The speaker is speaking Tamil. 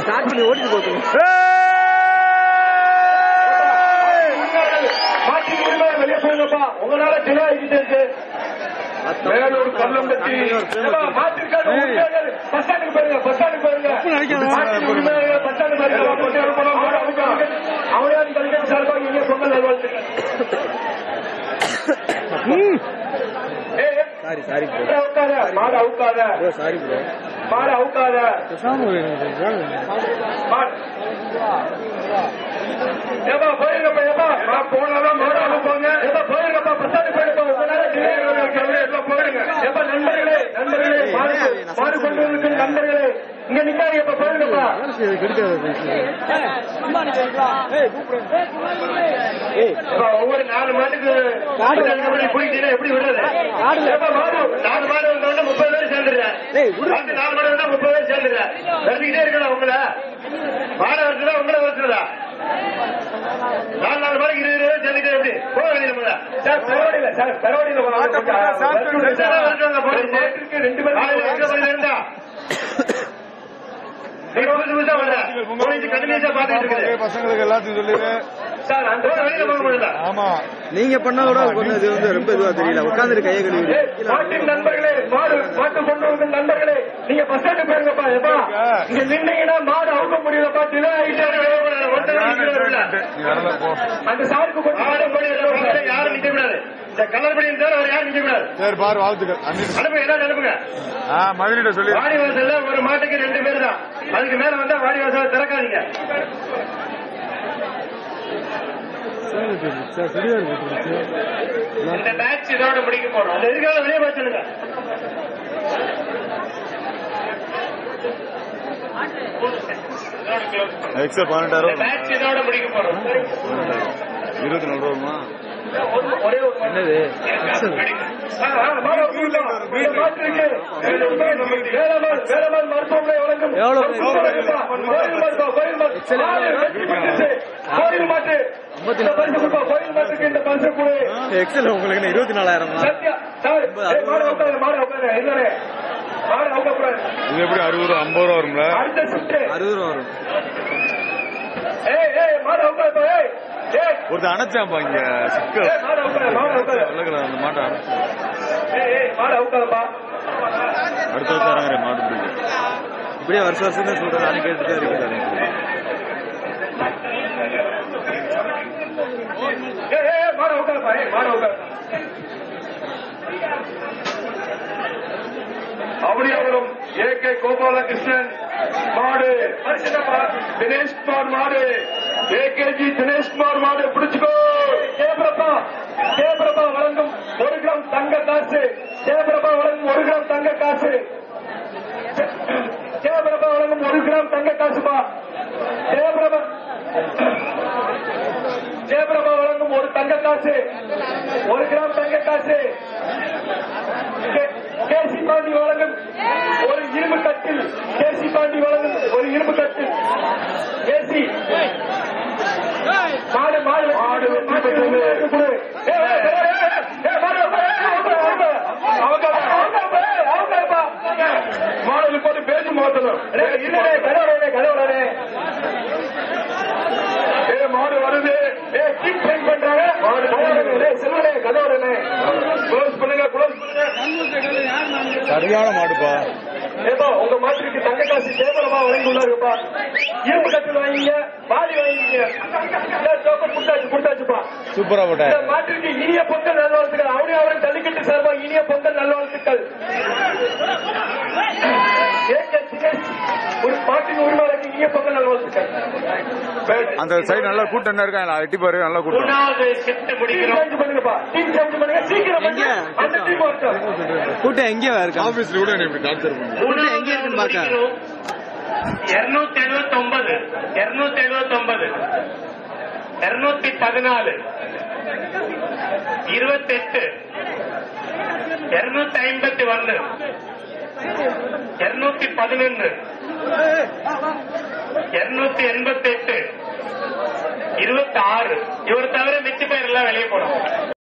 ஸ்டார்ட் பண்ணி வெளியே போயிருங்கப்பா உங்களால டிலே ஆகிட்டு வேலூர் கல்லம்பட்டி மாற்றிருக்காரு பஸ் ஸ்டாண்டுக்கு போயிருங்க. பஸ் ஸ்டாண்டுக்கு போயிருங்க. பஸ் ஸ்டாண்டு போயிருங்க சார்பாக இங்கே பொங்கல் நல்வாழ்த்துக்கள் ஏய், ஏய், சாரி ப்ரோ அவுக்காத மாடை அவுக்காத. ப்ரோ சாரி ப்ரோ மாடை அவுக்காத. பேசாம ஏப்பா போயிருங்கப்பா ஏப்பா. நான் போனாலும் போங்க ஏப்பா போயிருங்கப்பா பத்தாண்டு போயிருப்பா. உங்களால delay ஆகுது. ஏப்பா போயிருங்க. ஏப்பா நண்பர்களே நண்பர்களே மாடு மாடு கொண்டு வந்து நண்பர்களே இங்க கிடைக்காது ஏய் ஏப்பா, ஒவ்வொரு நாலு மாட்டுக்கு பிடிக்கிட்டீங்கன்னா எப்படி விடுறது? மாடு. சேர்ந்துடுறேன் ஏய் விடு மாட்டு நாலு மாடு வந்தா முப்பது பேர் சேர்ந்துடுறேன் வந்துக்கிட்டே இருக்கலாம் உங்கள. மாடை வருஷதா உங்களை வருஷதா நாலு நாலு மணிக்கு இருபது இருபது சேர்ந்துட்டு எப்படி போக வேண்டியது. சார் பரவாயில்ல சார் பரவாயில்ல ரெண்டு பேரும் இருந்தா. பசங்களுக்கு எல்லாத்தையும் சொல்லிடு. சார் அந்த வெளியில போக முடியல ஆமா. நீங்க பண்ணா கூட கொஞ்சம் இது வந்து ரொம்ப இதுவா தெரியல. உட்காந்துட்டு கையை கழுவி நண்பர்களே மாடு மாட்டு கொண்டு வந்த நண்பர்களே நீங்க பஸ் ஸ்டாண்டு போயிருங்கப்பா எப்பா இங்க நின்னீங்கன்னா மாடு அவுக்க முடியலப்பா டிலே அந்த சாருக்கு கொஞ்சம் யாரும் நிக்க கூடாது. இந்த கலர் அவர் யாரும் நிக்க கூடாது. சரி பாரு வாழ்த்துக்கள். அனுப்புங்க எல்லாரும் அனுப்புங்க. ஆ மதுரையிட்ட சொல்லி வாடி வாசல்ல ஒரு மாட்டுக்கு ரெண்டு பேர் தான். அதுக்கு மேல வந்தா வாடி வாசல் திறக்காதீங்க. இந்த மேட்ச் இதோட முடிக்க போறோம். அந்த இருக்கால வெளியே சொல்லுங்க. பதினெட்டாயிரம் மேட்ச் இதோட முடிக்க போறோம். இருபத்தி நாலு ரூபாமா என்னது? எக்ஸல் உங்களுக்கு இருபத்தி நாலாயிரம். இது எப்படி அறுபது ரூபா ஐம்பது ரூபா வரும்ல. அறுபது ரூபா வரும். ஏய், ஏய், மாடு ஏய், ஒருத்தர் அணைச்சாப்பா இங்க. வெள்ளக்கடை அந்த மாட்டை அணைச்சு. அடுத்த வருஷம் மாடு இப்படியே வருஷம் வருஷம் தான் சொல்றேன் நானே கேட்டுட்டு தான் இருக்கேன் ஏய், ஏய், ஏய், மாடு அவுக்காதப்பா, ஏய், மாடு அவுக்காத. அவனியாபுரம் ஏ கே கோபாலகிருஷ்ணன் மாடு. தினேஷ் குமார் மாடு. ஏகேஜி தினேஷ் குமார் மாடு பிடிச்சுக்கோ. ஜெயபிரபா ஜெயபிரபா வழங்கும் ஒரு கிராம் தங்க காசு. ஜெயபிரபா வழங்கும் ஒரு கிராம் தங்க காசு. ஜெயபிரபா வழங்கும் ஒரு கிராம் தங்க காசுப்பா. ஜெயபிரபா ஜெயபிரபா வழங்கும் ஒரு தங்க காசு. ஒரு கிராம் தங்க காசு. கேசி பாண்டி வழங்கும் ஒரு இரும்பு கட்டில். கேசி பாண்டி வழங்கும் ஒரு இரும்பு கட்டில் கேசி மாடு மாடு மாடு வெற்றி பெற்றது. ஏய், ஏய், ஏய், ஏய், ஏய், மாடு, ஏய், அவங்க, அவங்க, அவங்க, அவங்க, ஏய், அவங்கப்பா. மாடுல போட்டு பேசி மாத்தணும் இல்லடே கதவுடனே ஏ மாடு வருது ஏ கீப் பண்றாங்க மாடு செல்வனே கதவுடனே க்ளோஸ் பண்ணுங்க க்ளோஸ் பண்ணுங்க சரியான மாடுப்பா. ஏப்பா உங்க மாட்டுக்கு தங்க காசு கேவலமா வழங்கி உள்ளாருப்பா இரும்பு கட்டில் வாங்கிங்க பாடி வாங்கிங்க. கொடுத்தாச்சு கொடுத்தாச்சுப்பா. சூப்பரா இந்த போட்டேன் மாட்டிற்கு இனிய பொங்கல் நல்வாழ்த்துக்கள். அவரே அவரை ஜல்லிக்கட்டு சார்பா இனிய பொங்கல் நல்வாழ்த்துக்கள். அந்த சைடு நல்லா கூட்டம் என்ன இருக்கா எட்டி பாரு நல்லா கூட்டம். கூட்டம். எங்கேயா இருக்கா? ஆபீஸ்ல கூட இப்படி பண்ணுங்க கூட்டம் எங்க இருக்குன்னு பாக்க இருநூத்தி எழுபத்தி ஒன்பது இருநூத்தி எழுபத்தி ஒன்பது இருநூத்தி பதினாலு இருபத்தெட்டு. இருநூத்தி ஐம்பத்தி ஒன்னு இருநூத்தி பதினொன்று. இருநூத்தி எண்பத்தி எட்டு இருபத்தி ஆறு இவர் தவிர மிச்ச பேர் எல்லாம் வெளியே போனோம்